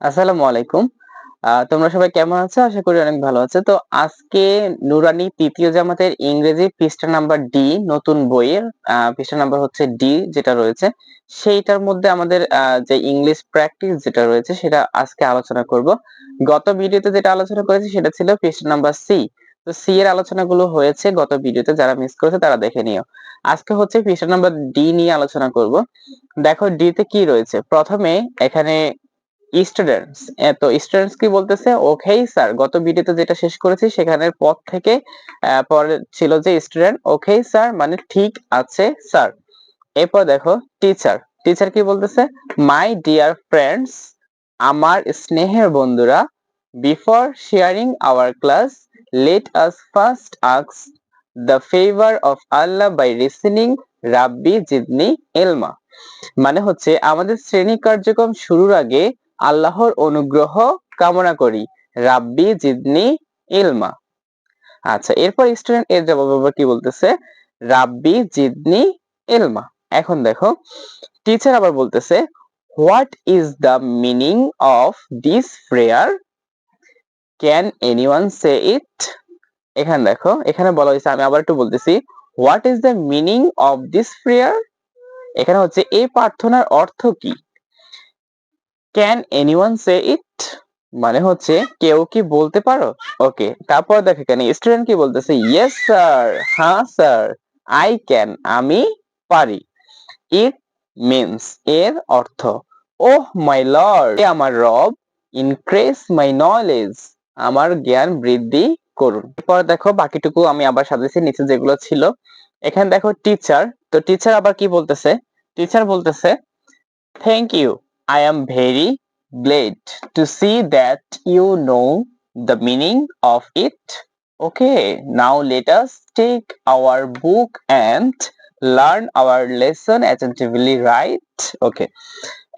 আসসালামু আলাইকুম। তোমরা সবাই কেমন আছো? আশা করি অনেক ভালো আছো। তো আজকে নুরানি তৃতীয় জামাতের ইংরেজি পৃষ্ঠা নাম্বার ডি, নতুন বইয়ের পৃষ্ঠা নাম্বার হচ্ছে ডি যেটা রয়েছে। সেইটার মধ্যে আমাদের যে ইংলিশ প্র্যাকটিস যেটা রয়েছে সেটা আজকে আলোচনা করব। গত ভিডিওতে যেটা আলোচনা করেছি সেটা ছিল পৃষ্ঠা নাম্বার সি। তো সি এর আলোচনাগুলো হয়েছে গত ভিডিওতে, যারা মিস করেছে তারা দেখে নিও। আজকে হচ্ছে পৃষ্ঠা নাম্বার ডি নিয়ে আলোচনা করব। দেখো ডি তে কি রয়েছে? প্রথমে এখানে স্টুডেন্টস তো স্টুডেন্টস কি বলতেছে? ওকেই স্যার গত ভিডিওতে যেটা শেষ করেছি, সেখানের পর থেকে পরে ছিল যে স্টুডেন্ট ওকেই স্যার মানে ঠিক আছে স্যার এরপর দেখো টিচার টিচার কি বলতেছে? মাই ডিয়ার ফ্রেন্ডস আমার স্নেহের বন্ধুরা before sharing our class let us first আক্স the favour of Allah by reasoning রাব্বি জিদনি এলমা মানে হচ্ছে, আমাদের শ্রেণি কার্যক্রম শুরুর আগে আল্লাহর অনুগ্রহ কামনা করি। রাব্বি জিদনি ইলমা। আচ্ছা এরপর স্টুডেন্ট এর জবাব আবার কি বলতেছে? রাব্বি জিদনি ইলমা। এখন দেখো টিচার আবার বলতেছে what is the meaning of this prayer can anyone say it এখানে দেখো, এখানে বলা হয়েছে, আমি আবার একটু বলতেছি what is the meaning of this prayer এখানে হচ্ছে, এই প্রার্থনার অর্থ কি? ক্যান এনিওয়ান সে ইট মানে হচ্ছে, কেউ কি বলতে পারো? ওকে তারপর দেখো এখানে স্টুডেন্ট কি বলতেছে? ইয়েস স্যার হ্যাঁ স্যার আই ক্যান আমি পারি। ইট মিন্স এর অর্থ, ওহ মাই লর্ড আমার রব ইনক্রিজ মাই নলেজ আমার জ্ঞান বৃদ্ধি করুন। এরপর দেখো, বাকিটুকু আমি আবার সাজাইছি নিচে যেগুলো ছিল। এখানে দেখো টিচার তো টিচার আবার কি বলতেছে? টিচার বলতেছে thank you I am very glad to see that you know the meaning of it. Okay, now let us take our book and learn our lesson attentively, right? Okay.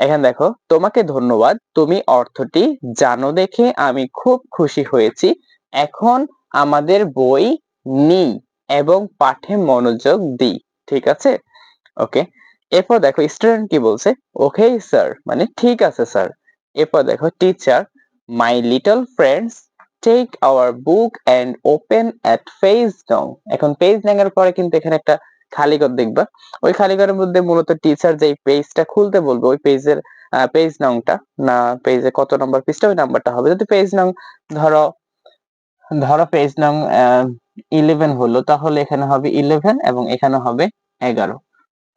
এখানে দেখো তোমাকে ধন্যবাদ তুমি অর্থটি জানো দেখে আমি খুব খুশি হয়েছি এখন আমাদের বই নিই এবং পাঠে মনোযোগ দিই ঠিক আছে ওকে এরপর দেখো স্টুডেন্ট কি বলছে? ওকে স্যার মানে ঠিক আছে স্যার এরপর দেখো teacher my little friends take our book and open at page now এখন পেজ নাঙ্গার পরে কিন্তু এখানে একটা খালি ঘর দেখবা। ওই খালি ঘরের মধ্যে মূলত টিচার যে পেজটা খুলতে বলবে, ওই পেজের পেজ নংটা না পেজে কত নম্বর পেজটা ওই নাম্বারটা হবে। যদি পেজ নং ধরো ধরো পেজ নং ইলেভেন হলো, তাহলে এখানে হবে ইলেভেন এবং এখানে হবে এগারো।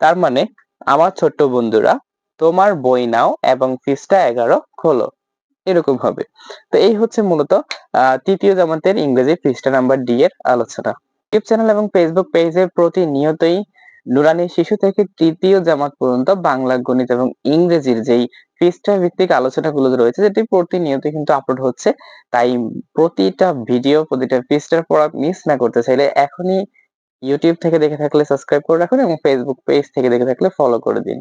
তার মানে আমার ছোট্ট বন্ধুরা, তোমার বই নাও এবং পৃষ্ঠা এগারো খোলো। এরকম হবে। তো এই হচ্ছে মূলত তৃতীয় জামাতের ইংরেজি পৃষ্ঠা নাম্বার ডি এর আলোচনা। ইউটিউব চ্যানেল এবং ফেসবুক পেজে প্রতিনিয়তই নুরানি শিশু থেকে তৃতীয় জামাত পর্যন্ত বাংলা গণিত এবং ইংরেজির যেই পৃষ্ঠা ভিত্তিক আলোচনাগুলো রয়েছে, যেটি প্রতিনিয়ত কিন্তু আপলোড হচ্ছে, তাই প্রতিটা ভিডিও প্রতিটা পৃষ্ঠার পড়া মিস না করতে চাইলে এখনই ইউটিউব থেকে দেখে থাকলে সাবস্ক্রাইব করে রাখুন এবং ফেসবুক পেজ থেকে দেখে থাকলে ফলো করে দিন।